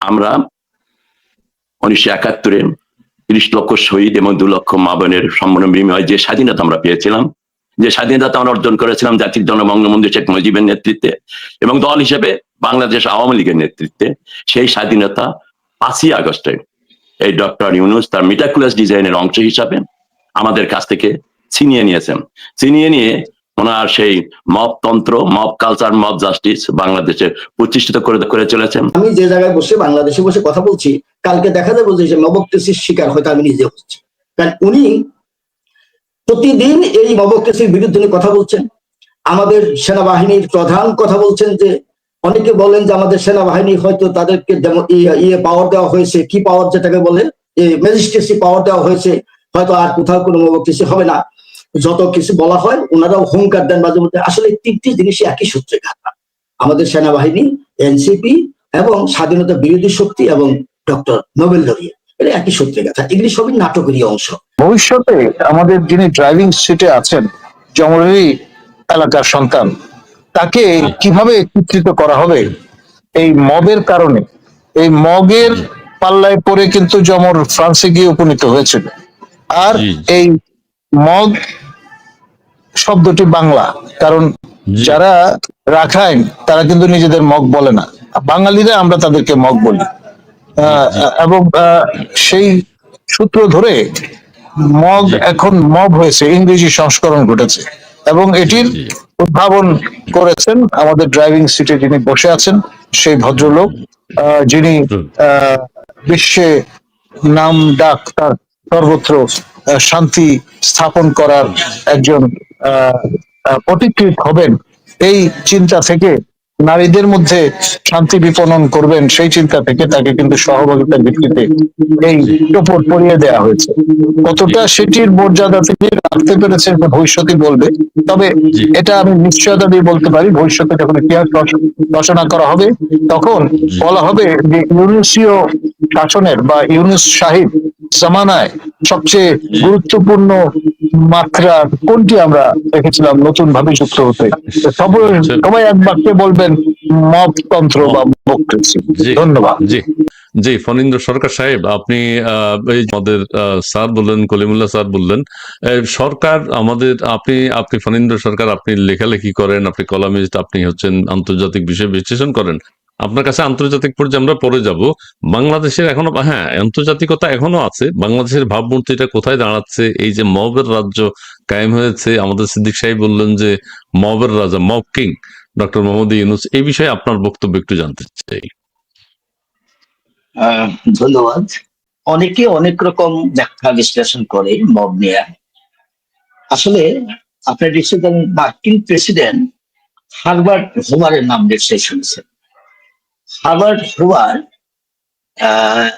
আমরা উনিশশো একাত্তরে তিরিশ লক্ষ শহীদ এবং দু লক্ষ মা বোনের সম্মান বিনিময়ে যে স্বাধীনতা আমরা পেয়েছিলাম, যে স্বাধীনতা আমরা অর্জন করেছিলাম জাতির জনক বঙ্গবন্ধু শেখ মুজিবের নেতৃত্বে এবং দল হিসেবে বাংলাদেশ আওয়ামী লীগের নেতৃত্বে, সেই স্বাধীনতা পাঁচই আগস্টে এই ডক্টর ইউনুস তার মিটাকুলাস ডিজাইনের অংশ হিসাবে আমাদের কাছ থেকে ছিনিয়ে নিয়েছেন। ছিনিয়ে নিয়ে ওনার সেই মব তন্ত্র মব কালচার মব জাস্টিস বাংলাদেশে প্রতিষ্ঠিত করে করে চলেছেন আমি যে জায়গায় বসে, বাংলাদেশে বসে কথা বলছি, কালকে দেখা যাবে যে মবক্রেসির শিকার হয়তো আমি নিজে হচ্ছি। কারণ উনি প্রতিদিন এই মবক্রেসির বিরুদ্ধে উনি কথা বলছেন। আমাদের সেনাবাহিনীর প্রধান কথা বলছেন যে, অনেকে বলেন যে আমাদের সেনাবাহিনী হয়তো তাদেরকে যেমন ইয়ে- পাওয়ার দেওয়া হয়েছে, কি পাওয়ার যেটাকে বলে ম্যাজিস্ট্রেসি পাওয়ার দেওয়া হয়েছে, হয়তো আর কোথাও কোনো মবক্রেসি হবে না। যত কিছু বলা হয় ওনারাও হুঙ্কার দেন মাঝে মধ্যে। আসলে তিনটি জিনিসই একই সূত্রে ঘাটা আমাদের সেনাবাহিনী এনসিপি এবং স্বাধীনতা বিরোধী শক্তি এবং ডক্টর নোবেল লরিয়া। এটা একই সূত্রে গাথা এগুলি সবই নাটকেরই অংশ। ভবিষ্যতে আমাদের যিনি ড্রাইভিং সিটে আছেন জমরেরই এলাকার সন্তান তাকে কীভাবে একত্রিত করা হবে? এই মবের কারণে। এই মগের পাল্লায় পরে কিন্তু জমর ফ্রান্সে গিয়ে উপনীত হয়েছিল। আর এই মগ শব্দটি বাংলা। কারণ যারা রাখাইন তারা কিন্তু নিজেদের মগ বলে না। বাঙালিরা আমরা তাদেরকে মগ বলি। এবং সেই সূত্র ধরে মগ এখন মব হয়েছে ইংরেজি সংস্করণ ঘটেছে। এবং এটির উদ্ভাবন করেছেন আমাদের ড্রাইভিং সিটে যিনি বসে আছেন সেই ভদ্রলোক আহ, যিনি আহ, বিশ্বে নাম ডাক তার সর্বত্র শান্তি স্থাপন করার একজন আহ, হবেন এই চিন্তা থেকে নারীদের মধ্যে শান্তি বিপণন করবেন সেই চিন্তা থেকে তাকে কিন্তু সহভাগিতার ভিত্তিতে এই টোপর পরিয়ে দেওয়া হয়েছে। কতটা সেটির মর্যাদা তিনি রাখতে পেরেছেন এটা ভবিষ্যতে বলবে তবে এটা আমি নিশ্চয়তা দিয়ে বলতে পারি ভবিষ্যতে যখন ইতিহাস রচ- রচনা করা হবে তখন বলা হবে যে ইউনিসীয় শাসনের বা ইউনুস সাহিব জামানায় সবচেয়ে গুরুত্বপূর্ণ মাত্রা কোনটি আমরা দেখেছিলাম নতুন ভাবে যুক্ত হতে? সবাই এক বাক্যে বলবেন মততন্ত্র বা মক্রেসি ধন্যবাদ। জি। জি ফণীন্দ্র সরকার সাহেব আপনি আহ, এই যে আমাদের স্যার বললেন কলিমুল্লাহ স্যার বললেন সরকার আমাদের আপনি আপনি ফণীন্দ্র সরকার আপনি লেখালেখি করেন আপনি কলামিস্ট আপনি হচ্ছেন আন্তর্জাতিক বিষয় বিশ্লেষণ করেন। আপনার কাছে আন্তর্জাতিক পর্যায়ে আমরা পরে যাব। বাংলাদেশের এখনও হ্যাঁ আন্তর্জাতিকতা এখনও আছে। বাংলাদেশের ভাবমূর্তিটা কোথায় দাঁড়াচ্ছে? এই যে মবের রাজ্য কায়েম হয়েছে, আমাদের সিদ্দিক সাহেব বললেন যে মবের রাজা, mob king, doctor Mohammad Yunus, এই বিষয়ে আপনার বক্তব্য একটু জানতে চাই। ধন্যবাদ। অনেকে অনেক রকম ব্যাখ্যা বিশ্লেষণ করে মব নিয়ে। আসলে আপনার মার্কিন প্রেসিডেন্ট হারবার্ট হোভারের নাম নিশ্চয়ই শুনেছেন। হারবার্ট আহ,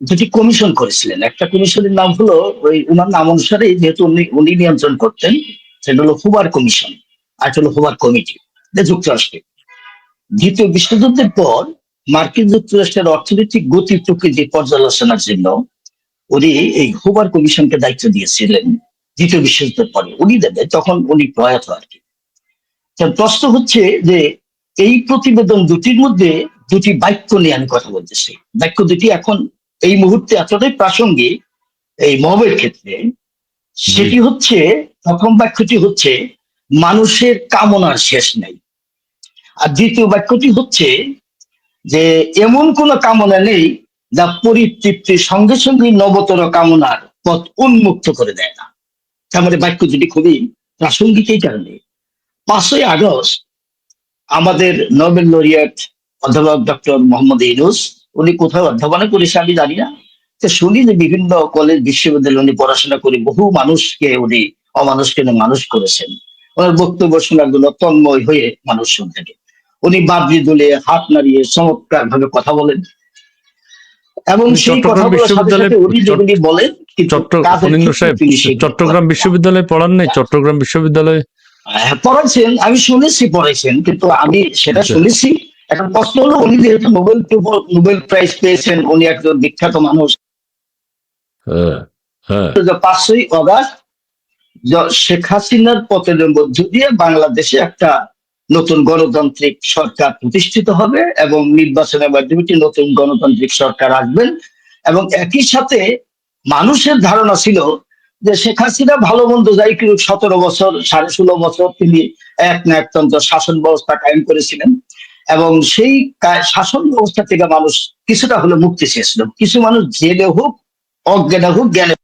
দুটি কমিশন করেছিলেন। একটা কমিশনের নাম হলো ওই ওনার নাম অনুসারে যেহেতু উনি উনি নিয়ন্ত্রণ করতেন সেটা হলো হুবার কমিশন আর হলো হুবার কমিটি যা যুক্তরাষ্ট্রে দ্বিতীয় বিশ্বযুদ্ধের পর মার্কিন যুক্তরাষ্ট্রের অর্থনৈতিক গতি প্রকৃতি পর্যালোচনার জন্য উনি এই হুবার কমিশনকে দায়িত্ব দিয়েছিলেন দ্বিতীয় বিশ্বযুদ্ধের পরে। উনি দেবে তখন উনি প্রয়াত আর কি। প্রশ্ন হচ্ছে যে এই প্রতিবেদন দুটির মধ্যে দুটি বাক্য নিয়ে আমি কথা বলতেছি। বাক্য দুটি এখন এই মুহূর্তে এতটাই প্রাসঙ্গিক এই মবের ক্ষেত্রে। সেটি হচ্ছে প্রথম বাক্যটি হচ্ছে মানুষের কামনার শেষ নেই। আর দ্বিতীয় বাক্যটি হচ্ছে যে এমন কোন কামনা নেই যা পরিতৃপ্তির সঙ্গে সঙ্গে নবতর কামনার পথ উন্মুক্ত করে দেয় না। তার মানে বাক্য দুটি খুবই প্রাসঙ্গিক এই কারণে। পাঁচই আগস্ট আমাদের নোবেল লরিয়েট অধ্যাপক ডক্টর মোহাম্মদ ইউনুস উনি কোথাও অধ্যাপনা করেছে আমি জানি না। তো শুনি যে বিভিন্ন কলেজ বিশ্ববিদ্যালয়ে উনি পড়াশোনা করে বহু মানুষকে উনি অমানুষকে মানুষ করেছেন। ওনার বক্তব্য শোনার জন্য তন্ময় হয়ে মানুষ শুন থাকে। উনি বাবরি দুলে হাত নাড়িয়ে চমৎকার ভাবে কথা বলেন। এবং সেই চট্টগ্রাম বিশ্ববিদ্যালয়ে উনি যেগুলি বলেন চট্টগ্রাম বিশ্ববিদ্যালয়ে পড়ান নাই? চট্টগ্রাম বিশ্ববিদ্যালয়ে হ্যাঁ, পড়াইছেন আমি শুনেছি পড়াইছেন কিন্তু আমি সেটা আচ্ছা। শুনেছি এখন প্রশ্ন হলো উনি যেহেতু নোবেল নোবেল প্রাইজ পেয়েছেন উনি একজন বিখ্যাত মানুষ। হ্যাঁ হ্যাঁ। পাঁচই অগাস্ট শেখ হাসিনার পতনের মধ্য দিয়ে বাংলাদেশে একটা নতুন গণতান্ত্রিক সরকার প্রতিষ্ঠিত হবে এবং নির্বাচনের মাধ্যমে নতুন গণতান্ত্রিক সরকার আসবেন এবং একই সাথে মানুষের ধারণা ছিল যে শেখ হাসিনা ভালো মন্দ যাই কিন্তু সতেরো বছর সাড়ে ষোলো বছর তিনি এক না একতন্ত্র শাসন ব্যবস্থা কায়েম করেছিলেন। এবং সেই শাসন ব্যবস্থা থেকে মানুষ কিছুটা হলে মুক্তি চেয়েছিল। কিছু মানুষ জেলে হোক, অজ্ঞানে হোক, জ্ঞানে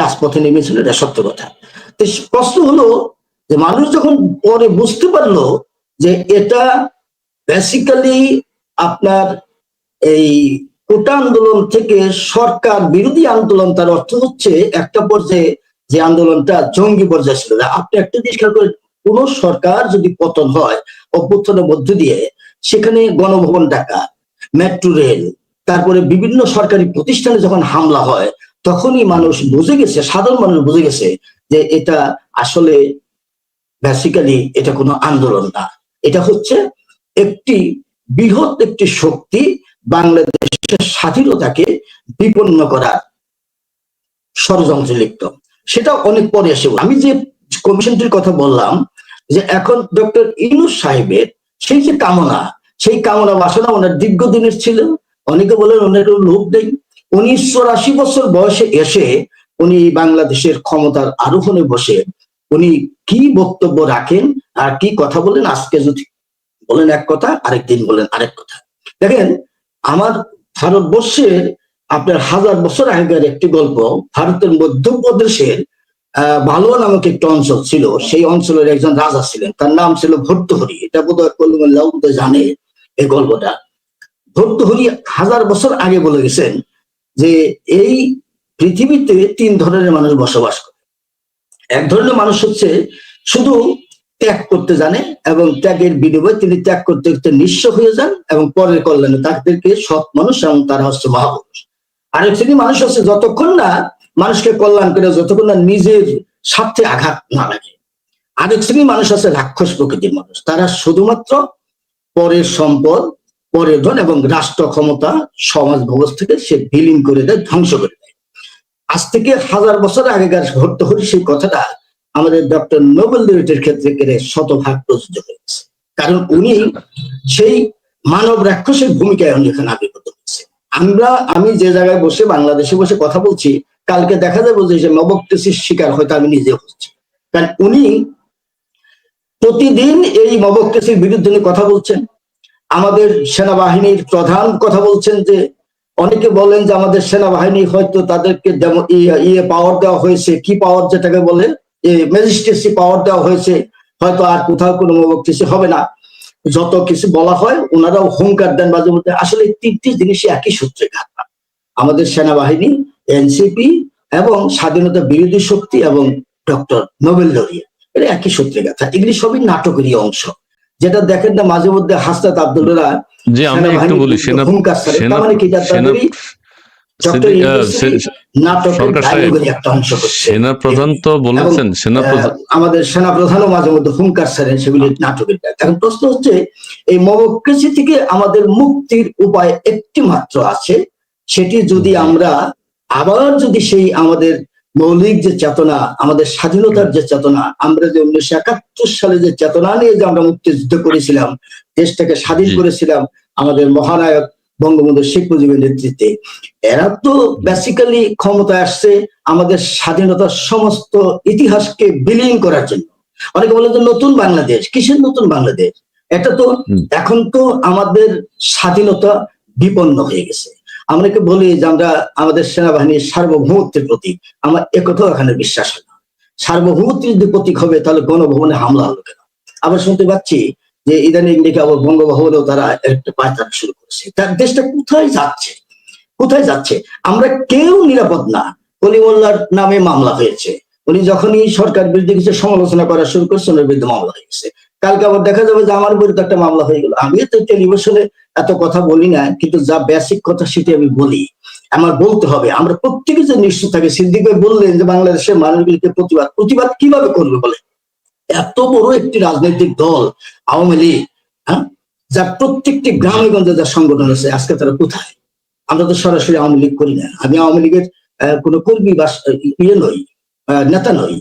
রাজপথে নেমেছিল, এটা সত্য কথা। তো প্রশ্ন হলো যে মানুষ যখন পরে বুঝতে পারল যে এটা বেসিক্যালি আপনার এই কোটা আন্দোলন থেকে সরকার বিরোধী আন্দোলন, তার অর্থ হচ্ছে একটা পর্যায়ে যে আন্দোলনটা জঙ্গি পর্যায়ে ছিল। আপনি একটা জিনিস খেয়াল করে কোন সরকার যদি পতন হয়, অভ্যুত্থানের মধ্য দিয়ে, সেখানে গণভবন ডাকা মেট্রো রেল তারপরে বিভিন্ন সরকারি প্রতিষ্ঠানে যখন হামলা হয়, তখনই মানুষ বুঝে গেছে, সাধারণ মানুষ বুঝে গেছে যে এটা আসলে বেসিক্যালি এটা কোনো আন্দোলন না। এটা হচ্ছে একটি বৃহৎ একটি শক্তি বাংলাদেশের স্বাধীনতাকে বিপন্ন করার ষড়যন্ত্রে লিপ্ত। সেটা অনেক পরে এসে আমি যে কমিশনটির কথা বললাম যে এখন ডক্টর ইনুস সাহেবের সেই যে কামনা, সেই কামনা বাসনা ওনার দীর্ঘদিনের ছিল। অনেকে বলেন ওনার লোভ নেই। উনিশশো আশি বছর বয়সে এসে উনি বাংলাদেশের ক্ষমতার আরোহণে বসে উনি কি বক্তব্য রাখেন আর কি কথা বলেন, আজকে যদি বলেন এক কথা, আরেকদিন বলেন আরেক কথা। দেখেন, আমার ভারতবর্ষের আপনার হাজার বছর আগের একটি গল্প, ভারতের মধ্যপ্রদেশের বালোয়া নামক একটা অঞ্চল ছিল। সেই অঞ্চলের একজন রাজা ছিলেন। তার নাম ছিল ভর্তহরি। এটা বোধ হয় বোধহয় জানে এই গল্পটা। ভর্তহরি হাজার বছর আগে বলে গেছেন যে এই পৃথিবীতে তিন ধরনের মানুষ বসবাস করে। এক ধরনের মানুষ হচ্ছে শুধু ত্যাগ করতে জানে এবং ত্যাগের বিনিময়ে তিনি ত্যাগ করতে করতে নিঃস্ব হয়ে যান এবং পরের কল্যাণে তাদেরকে সৎ মানুষ এবং তারা হচ্ছে মহাপুরুষ। আরেক শ্রেণি মানুষ হচ্ছে যতক্ষণ না মানুষকে কল্যাণ করে যতক্ষণ না নিজের স্বার্থে আঘাত না লাগে। আরেক শ্রেণি মানুষ আছে, রাক্ষস প্রকৃতির মানুষ। তারা শুধুমাত্র পরের সম্পদ, পরের ধন এবং রাষ্ট্র ক্ষমতা, সমাজ ব্যবস্থাকে সে বিলীন করে দেয়, ধ্বংস করে দেয়। আজ থেকে হাজার বছর আগেকার ঘটতে ভর্তহরি সেই কথাটা আমাদের ডক্টর নোবেল লিমিটের ক্ষেত্রে শতভাগ প্রযোজ্য হয়েছে। কারণ উনি সেই মানব রাক্ষসের ভূমিকায় উনি এখানে আবির্ভূত হয়েছে। আমরা, আমি যে জায়গায় বসে বাংলাদেশে বসে কথা বলছি কালকে দেখা যাবে যে সে মবক্তেসির শিকার হয়তো আমি নিজে হচ্ছি। কারণ উনি প্রতিদিন এই মবক্তেসির বিরুদ্ধে উনি কথা বলছেন। আমাদের সেনাবাহিনীর প্রধান কথা বলছেন যে, অনেকে বলেন যে আমাদের সেনাবাহিনী হয়তো তাদেরকে ইয়ে- ইয়ে পাওয়ার দেওয়া হয়েছে। কি পাওয়ার যেটাকে বলে? ম্যাজিস্ট্রেসি পাওয়ার দেওয়া হয়েছে। হয়তো আর কোথাও কোনো মবক্তেসি হবে না। যত কিছু বলা হয়, ওনারাও হুঙ্কার দেন মাঝে মধ্যে। আসলে তিনটি জিনিসই একই সূত্রে ঘাটা আমাদের সেনাবাহিনী এনসিপি এবং স্বাধীনতা বিরোধী শক্তি এবং ডক্টর নোবেল লরিয়া। এটা একই সূত্রে গাথা। এগুলি সবই নাটকেরই অংশ। যেটা দেখেন না মাঝে মধ্যে হাসনাত আব্দুল্লাহ জি আমি একটু বলি সেনা সেনা মানে সেনা তাদেরই ডক্টর সেনা- আহ, ইউনূসের সে- নাটকের সরকার সাহেব, ডায়লগের একটা অংশ করছে সেনা প্রধান তো বলেছেন সেনা প্রধান আমাদের সেনা প্রধানও মাঝে মধ্যে হুঙ্কার ছাড়েন সেগুলি নাটকের। এখন প্রশ্ন হচ্ছে এই মমক্রেসি থেকে আমাদের মুক্তির উপায় একটি মাত্র আছে? সেটি যদি আমরা আবার যদি সেই আমাদের মৌলিক যে চেতনা আমাদের স্বাধীনতার যে চেতনা আমরা যে উনিশশো একাত্তর সালে যে চেতনা নিয়ে যে আমরা মুক্তিযুদ্ধ করেছিলাম দেশটাকে স্বাধীন করেছিলাম আমাদের মহানায়ক বঙ্গবন্ধু শেখ মুজিবের নেতৃত্বে এরা তো বেসিক্যালি ক্ষমতায় আসছে আমাদের স্বাধীনতার সমস্ত ইতিহাসকে বিলীন করার জন্য। অনেকে বলে যে নতুন বাংলাদেশ কিসের নতুন বাংলাদেশ? এটা তো এখন তো আমাদের স্বাধীনতা বিপন্ন হয়ে গেছে। আমরা কি বলি যে আমরা আমাদের সেনাবাহিনীর সার্বভৌমত্বের প্রতীক? আমার একথাও এখানে বিশ্বাস হয় না। সার্বভৌমত্বের যদি প্রতীক হবে, তাহলে গণভবনে হামলা হলো কেন? আবার শুনতে পাচ্ছি যে ইদানিং দেখে আবার বঙ্গভবনেও তারা একটা পায়তারা শুরু করেছে। তার দেশটা কোথায় যাচ্ছে? কোথায় যাচ্ছে? আমরা কেউ নিরাপদ না। কলিমোল্লার নামে মামলা হয়েছে। উনি যখনই সরকার বিরুদ্ধে কিছু সমালোচনা করা শুরু করছে, ওনার বিরুদ্ধে মামলা হয়ে গেছে কালকে আবার দেখা যাবে যে আমার বিরুদ্ধে একটা মামলা হয়ে গেল। আমি তো টেলিভিশনে এত কথা বলি না, কিন্তু যা বেসিক কথা সেটি আমি বলি। আমার বলতে হবে, আমরা প্রত্যেকে যে নিশ্চিত থাকে, সিদ্দিক ভাই বললেন যে বাংলাদেশের মানুষগুলিকে প্রতিবাদ প্রতিবাদ কীভাবে করবে বলে এত বড় একটি রাজনৈতিক দল, আওয়ামী লীগ হ্যাঁ? যার প্রত্যেকটি গ্রামে গঞ্জে যার সংগঠন আছে, আজকে তারা কোথায়? আমরা তো সরাসরি আওয়ামী লীগ করি না। আমি আওয়ামী লীগের কোনো কর্মী বা ইয়ে নই নেতা নই।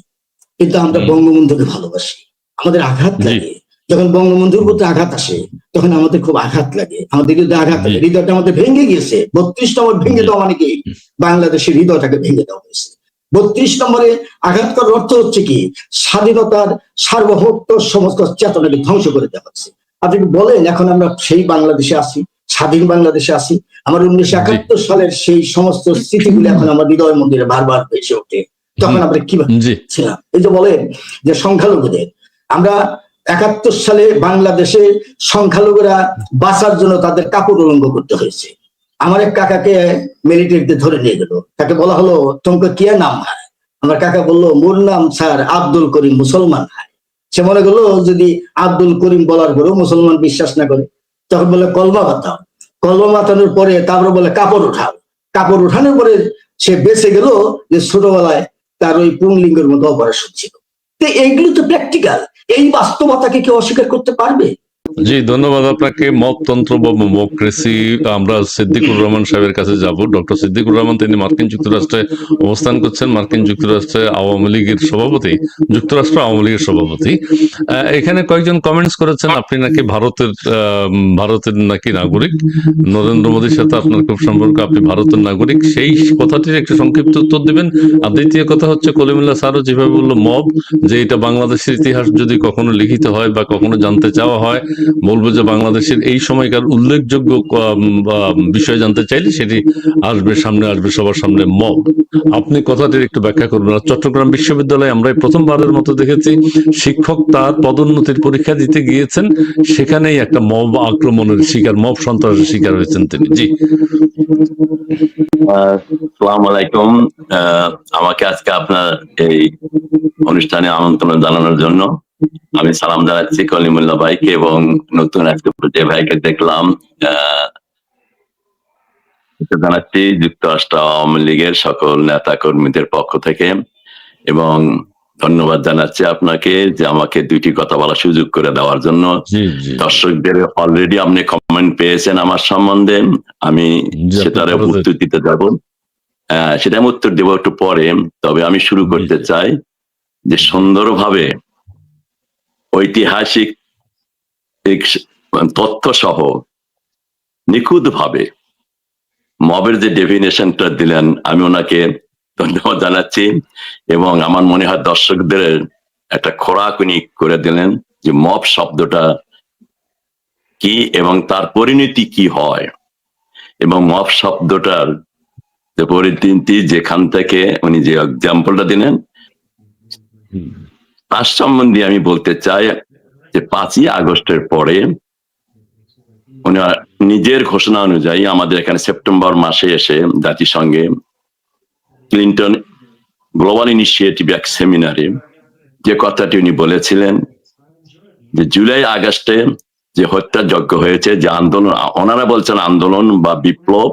কিন্তু আমরা বঙ্গবন্ধুকে ভালোবাসি। আমাদের আঘাত লাগে। যখন বঙ্গবন্ধুর প্রতি আঘাত আসে তখন আমাদের খুব আঘাত লাগে। আমাদের হৃদয় আঘাত লাগে। হৃদয়টা আমাদের ভেঙে গিয়েছে। বত্রিশ নম্বর ভেঙে দেওয়া মানে কি? বাংলাদেশের হৃদয়টাকে ভেঙে দেওয়া হয়েছে। বত্রিশ নম্বরে আঘাত করার অর্থ হচ্ছে কি? স্বাধীনতার সার্বভৌমত্ব সমস্ত চেতনাকে ধ্বংস করে দেওয়া হচ্ছে আপনি কি বলেন এখন আমরা সেই বাংলাদেশে আছি স্বাধীন বাংলাদেশে আছি। আমার উনিশশো একাত্তর সালের সেই সমস্ত স্মৃতিগুলি এখন আমার হৃদয় মন্দিরে বারবার ভেসে ওঠে। তখন আমরা কীভাবে জি। ছিলাম? এই যে বলেন যে সংখ্যালঘুদের আমরা একাত্তর সালে বাংলাদেশে সংখ্যালঘুরা বাঁচার জন্য তাদের কাপড় উলঙ্গ করতে হয়েছে। আমার এক কাকাকে মিলিটারিতে ধরে নিয়ে গেল। তাকে বলা হলো, তোমাকে কে নাম হয়? আমার কাকা বলল, মোর নাম স্যার আব্দুল করিম মুসলমান হয়। সে মনে করল, যদি আব্দুল করিম বলার পরেও মুসলমান বিশ্বাস না করে, তখন বলে, কলমা বাতাও কলমা বাতানোর পরে তারপরে বলে, কাপড় উঠাও। কাপড় উঠানোর পরে সে বেঁচে গেল যে ছোটবেলায় তার ওই পুংলিঙ্গের মতো অপারেশন ছিল। তো এইগুলো তো প্র্যাকটিক্যাল এই বাস্তবতাকে কেউ অস্বীকার করতে পারবে? জি, ধন্যবাদ আপনাকে। মকতন্ত্র বা মকরেসি আমরা সিদ্দিকুর রহমান সাহেবের কাছে যাব। ডক্টর সিদ্দিকুর রহমান, তিনি মার্কিন যুক্তরাষ্ট্রে অবস্থান করছেন। মার্কিন যুক্তরাষ্ট্রে আওয়ামী লীগের সভাপতি, যুক্তরাষ্ট্র আওয়ামী লীগের সভাপতি। এখানে কয়েকজন কমেন্টস করেছেন। আপনি নাকি ভারতের ভারতের নাকি নাগরিক? নরেন্দ্র মোদীর সাথে আপনার খুব সম্পর্ক। আপনি ভারতের নাগরিক। সেই কথাটির একটু সংক্ষিপ্ত উত্তর দিবেন। আর দ্বিতীয় কথা হচ্ছে কলিমুল্লাহ স্যারও যেভাবে বলল, মব, যে এটা বাংলাদেশের ইতিহাস যদি কখনো লিখিত হয় বা কখনো জানতে চাওয়া হয় বলব যে বাংলাদেশের এই সময়কার উল্লেখযোগ্য বিষয় জানতে চাইলে সেটি আসবে সামনে, আসবে সবার সামনে মব। আপনি কথাটির একটু ব্যাখ্যা করবেন। আর চট্টগ্রাম বিশ্ববিদ্যালয়ে আমরা প্রথমবারের মতো দেখেছি, শিক্ষক তার পদোন্নতির পরীক্ষা দিতে গিয়েছেন, সেখানেই একটা মব আক্রমণের শিকার, মব সন্ত্রাসের শিকার হয়েছেন তিনি। জি। আলাইকুম। আমাকে আজকে আপনার এই অনুষ্ঠানে আমন্ত্রণ জানানোর জন্য আমি সালাম জানাচ্ছি কলিমুল্লাহ ভাইকে এবং নতুন আজকে যে ভাইকে দেখলাম। জানাচ্ছি যুক্তরাষ্ট্র আওয়ামী লীগের সকল নেতা কর্মীদের পক্ষ থেকে এবং ধন্যবাদ জানাচ্ছি আপনাকে যে আমাকে দুইটি কথা বলার সুযোগ করে দেওয়ার জন্য। দর্শকদের অলরেডি আপনি কমেন্ট পেয়েছেন আমার সম্বন্ধে। আমি সেটার উত্তর দিতে যাব। আহ, সেটা আমি উত্তর দেবো একটু পরে। তবে আমি শুরু করতে চাই যে সুন্দরভাবে ঐতিহাসিক তথ্য সহ নিখুঁত ভাবে মবের যে ডেফিনেশনটা দিলেন, আমি ওনাকে ধন্যবাদ জানাচ্ছি এবং আমার মনে হয় দর্শকদের একটা খোরাক উনি করে দিলেন যে মব শব্দটা কি এবং তার পরিণতি কি হয় এবং মব শব্দটার যে পরিণতি যেখান থেকে উনি যে এক্সাম্পলটা দিলেন। তার সম্বন্ধে আমি বলতে চাই যে পাঁচই আগস্টের পরে ওনার নিজের ঘোষণা অনুযায়ী আমাদের এখানে সেপ্টেম্বর মাসে এসে জাতিসংঘে ক্লিন্টন গ্লোবাল ইনিশিয়েটিভ এক সেমিনারে যে কথাটি উনি বলেছিলেন যে জুলাই আগস্টে যে হত্যাযজ্ঞ হয়েছে, যে আন্দোলন, ওনারা বলছেন আন্দোলন বা বিপ্লব,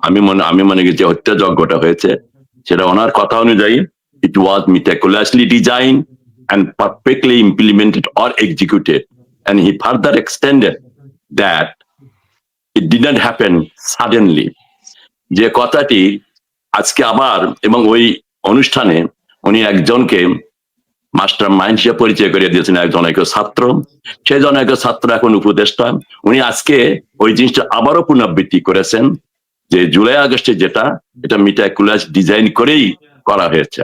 আমি মনে আমি মনে করি যে হত্যাযজ্ঞটা হয়েছে, সেটা ওনার কথা অনুযায়ী it was meticulously designed and perfectly implemented or executed. And he further extended that it didn't happen suddenly. যে কথাটি আজকে আবার এবং ওই অনুষ্ঠানে উনি একজনকে মাস্টার মাইন্ড হিসেবে পরিচয় করে দিয়েছেন এক জনৈক ছাত্র। সে জনৈক ছাত্র এখন উপদেষ্টা। উনি আজকে ওই জিনিসটা আবারও পুনরাবৃত্তি করেছেন যে জুলাই আগস্টে যেটা, এটা মিটাকুলাস ডিজাইন করেই করা হয়েছে।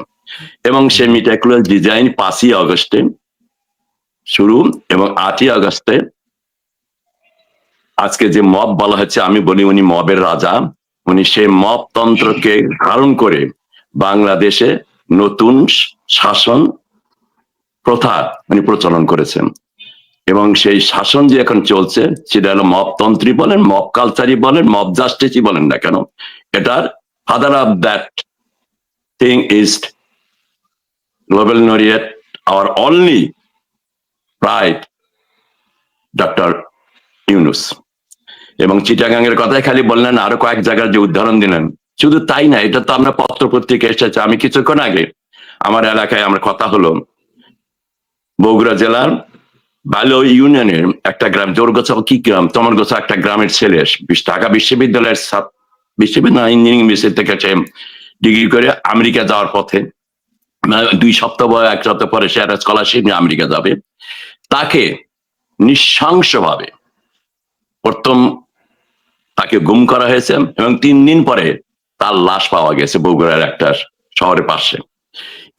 এবং সে মিটাকুলার ডিজাইন পাঁচই আগস্টে শুরু এবং আটই আগস্টে আজকে যে মব বলা হচ্ছে, আমি বলি উনি মবের রাজা। উনি সেই মব তন্ত্রকে ধারণ করে বাংলাদেশে নতুন শাসন প্রথা উনি প্রচলন করেছেন। এবং সেই শাসন যে এখন চলছে, সেটা হলো মব তন্ত্রী বলেন মব কালচারই বলেন মব জাস্টিসই বলেন না কেন, এটার father of that thing is global laureate our only pride doctor Yunus এবং চিটাগাং কথাই খালি বললেন, আরও কয়েক জায়গার যে উদাহরণ দিলেন। শুধু তাই না, এটা তো আমরা পত্র পত্রিকা এসেছে। আমি কিছুক্ষণ আগে আমার এলাকায় আমার কথা হলো, বগুড়া জেলার বালো ইউনিয়নের একটা গ্রাম, জোরগোছা কি গ্রাম তোমার গোছা একটা গ্রামের ছেলে ঢাকা বিশ্ববিদ্যালয়ের বিশ্ববিদ্যালয়, ইঞ্জিনিয়ারিং বিষয় থেকে ডিগ্রি করে আমেরিকা যাওয়ার পথে দুই সপ্তাহ বা এক সপ্তাহ পরে সে একটা স্কলারশিপ নিয়ে আমেরিকা যাবে। তাকে নৃশংসভাবে প্রথম তাকে গুম করা হয়েছে এবং তিন দিন পরে তার লাশ পাওয়া গেছে বগুড়ার একটা শহরের পাশে।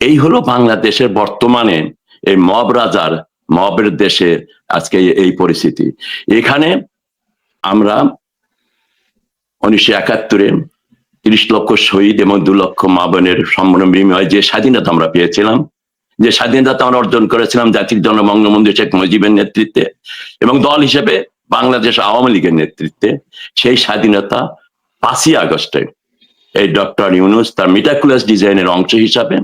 এই হলো বাংলাদেশের বর্তমানে এই মব রাজার, মবের দেশে আজকে এই পরিস্থিতি। এখানে আমরা উনিশশো একাত্তরে তিরিশ লক্ষ শহীদ এবং দু লক্ষ মা বোনের সম্মান যে স্বাধীনতা আমরা পেয়েছিলাম, যে স্বাধীনতা আমরা অর্জন করেছিলাম জাতির জনক বঙ্গবন্ধু শেখ মুজিবের নেতৃত্বে এবং দল হিসেবে বাংলাদেশ আওয়ামী লীগের নেতৃত্বে, সেই স্বাধীনতা পাঁচই আগস্টে এই ডক্টর ইউনুস তার মিটাকুলাস ডিজাইনের অংশ হিসাবে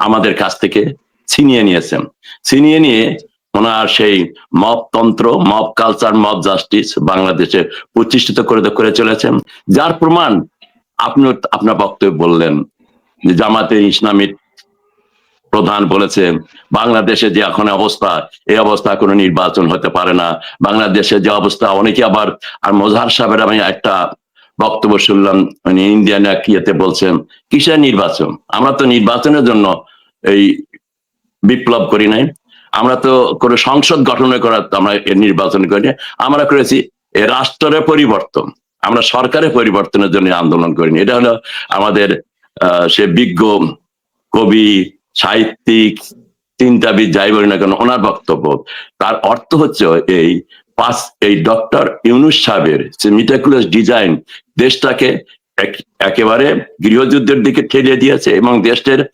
আমাদের কাছ থেকে ছিনিয়ে নিয়েছেন। ছিনিয়ে নিয়ে ওনার সেই মব তন্ত্র মব কালচার মব জাস্টিস বাংলাদেশে প্রতিষ্ঠিত করে করে চলেছেন যার প্রমাণ আপনি আপনার বক্তব্য বললেন যে জামাতে ইসলামী প্রধান বলেছেন, বাংলাদেশে যে এখন অবস্থা, এই অবস্থা কোনো নির্বাচন হতে পারে না। বাংলাদেশে যে অবস্থা, অনেকে আবার, আর মজাহার সাহেবের আমি একটা বক্তব্য শুনলাম মানে ইন্ডিয়ান ইয়েতে বলছেন, কিসের নির্বাচন? আমরা তো নির্বাচনের জন্য এই বিপ্লব করি নাই। আমরা তো কোনো সংসদ গঠন করার আমরা নির্বাচন করি। আমরা করেছি রাষ্ট্রের পরিবর্তন। আমরা সরকারের পরিবর্তনের জন্য আন্দোলন করিনি। এটা হলো আমাদের সে বিজ্ঞ কবি, সাহিত্যিক চিন্তাবিদ যাই বলি না কেন, ওনার বক্তব্য। তার অর্থ হচ্ছে এই পাঁচ এই ডক্টর ইউনুস সাহেবের যে মিটাকুলাস ডিজাইন দেশটাকে এক- একেবারে গৃহযুদ্ধের দিকে ঠেলে দিয়েছে এবং দেশের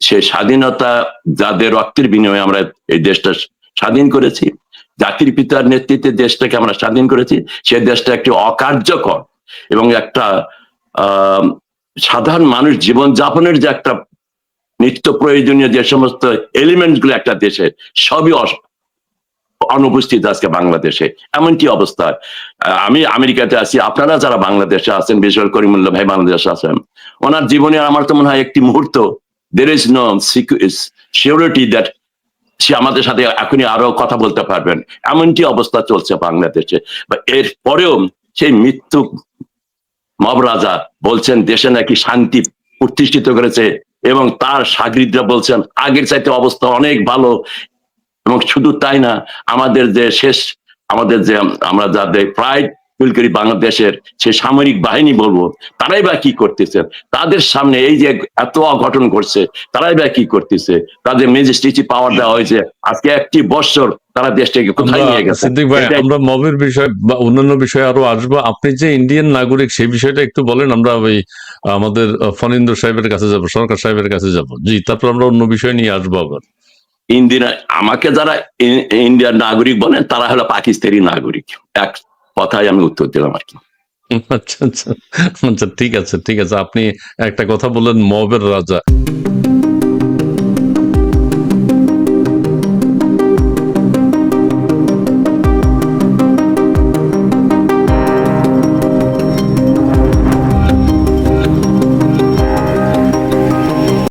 সে স্বাধীনতা, যাদের রক্তের বিনিময়ে আমরা এই দেশটা স্বাধীন করেছি জাতির পিতার নেতৃত্বে দেশটাকে আমরা স্বাধীন করেছি, সে দেশটা একটি অকার্যকর এবং একটা সাধারণ মানুষ জীবন যাপনের যে একটা নিত্য প্রয়োজনীয় যে সমস্ত এলিমেন্টগুলো একটা দেশে, সবই অনুপস্থিত আজকে বাংলাদেশে। এমনটি অবস্থা। আমি আমেরিকাতে আছি, আপনারা যারা বাংলাদেশে আছেন বিশেষ করে করিমুল্লাহ ভাই বাংলাদেশে আছেন, ওনার জীবনে আমার তো মনে হয় একটি মুহূর্ত there is no security that সে আমাদের সাথে এখনই আরও কথা বলতে পারবেন। এমনটি অবস্থা চলছে বাংলাদেশে। বা এর পরেও সেই মৃত্যু মব রাজা বলছেন, দেশে নাকি শান্তি প্রতিষ্ঠিত করেছে এবং তার সাগরিদরা বলছেন, আগের চাইতে অবস্থা অনেক ভালো। এবং শুধু তাই না, আমাদের যে শেষ, আমাদের যে আমরা যাদের প্রায় করি বাংলাদেশের সে সামরিক বাহিনী বলব তারাই বা কি করতেছে? তাদের সামনে এই যে এত অঘটন করছে তারাই বা কি করতেছে? তাদের ম্যাজিস্ট্রেসি পাওয়ার দেওয়া হয়েছে আজকে একটি বছর তারা দেশটাকে কোথায় নিয়ে গেছে? সিদ্দিক ভাই আমরা মবের বিষয় বা অন্যান্য বিষয়ে আরও আসব। আপনি যে ইন্ডিয়ান নাগরিক সেই বিষয়টা একটু বলেন আমরা ওই আমাদের ফণীন্দ্র সাহেবের কাছে যাব সরকার সাহেবের কাছে যাব। জি তারপর আমরা অন্য বিষয় নিয়ে আসব আবার। ইন্ডিয়া আমাকে যারা ই- ইন্ডিয়ার নাগরিক বলেন তারা হলো পাকিস্তানি নাগরিক। এক কথায় আমি উত্তর দিলাম আর কি। আচ্ছা আচ্ছা। আচ্ছা ঠিক আছে ঠিক আছে। আপনি একটা কথা বললেন, মবের রাজা।